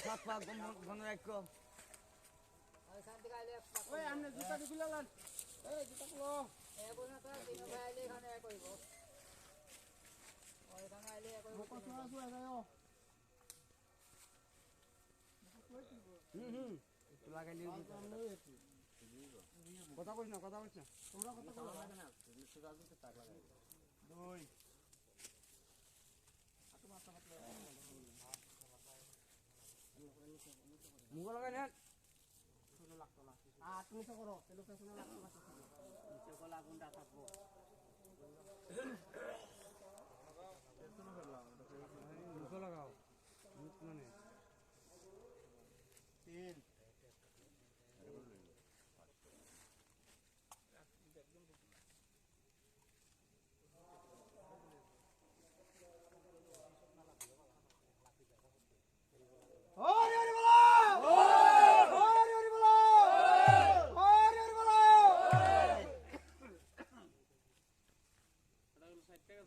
সাত পাক বন্ধ রাখো ওই আপনি জুতা ঢুকি লাগান এই জুতা খুলো মুখ চোরা চোরা যাও হুম হুম একটু লাগাই নিও কথা কইছ না কথা কইছ না তোমরা কথা কইছ দুই। মুখ লাগাই নেন আর তুমি তো করো তেলো পেছনে লাগতো না নিচে গলা গুন্ডা থাকব মুখ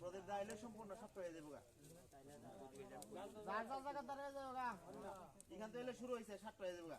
প্রদীপ দাইলে সম্পূর্ণ সব হয়ে যাব এখান থেকে শুরু হয়েছে সাতটা হয়ে যাব গা।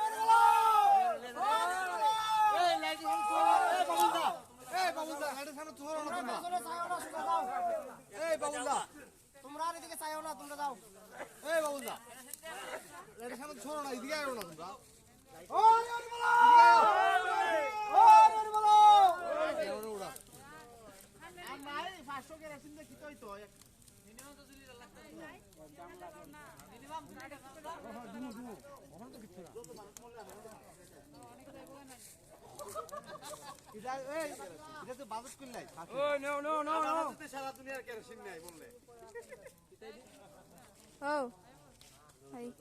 500 কে রেশন দেখি তোই তো এটা এই এটা তো বাজেট করলাই ও নো নো নো নো সারা দুনিয়ার কেরোসিন নাই বললে। Oh. Hi.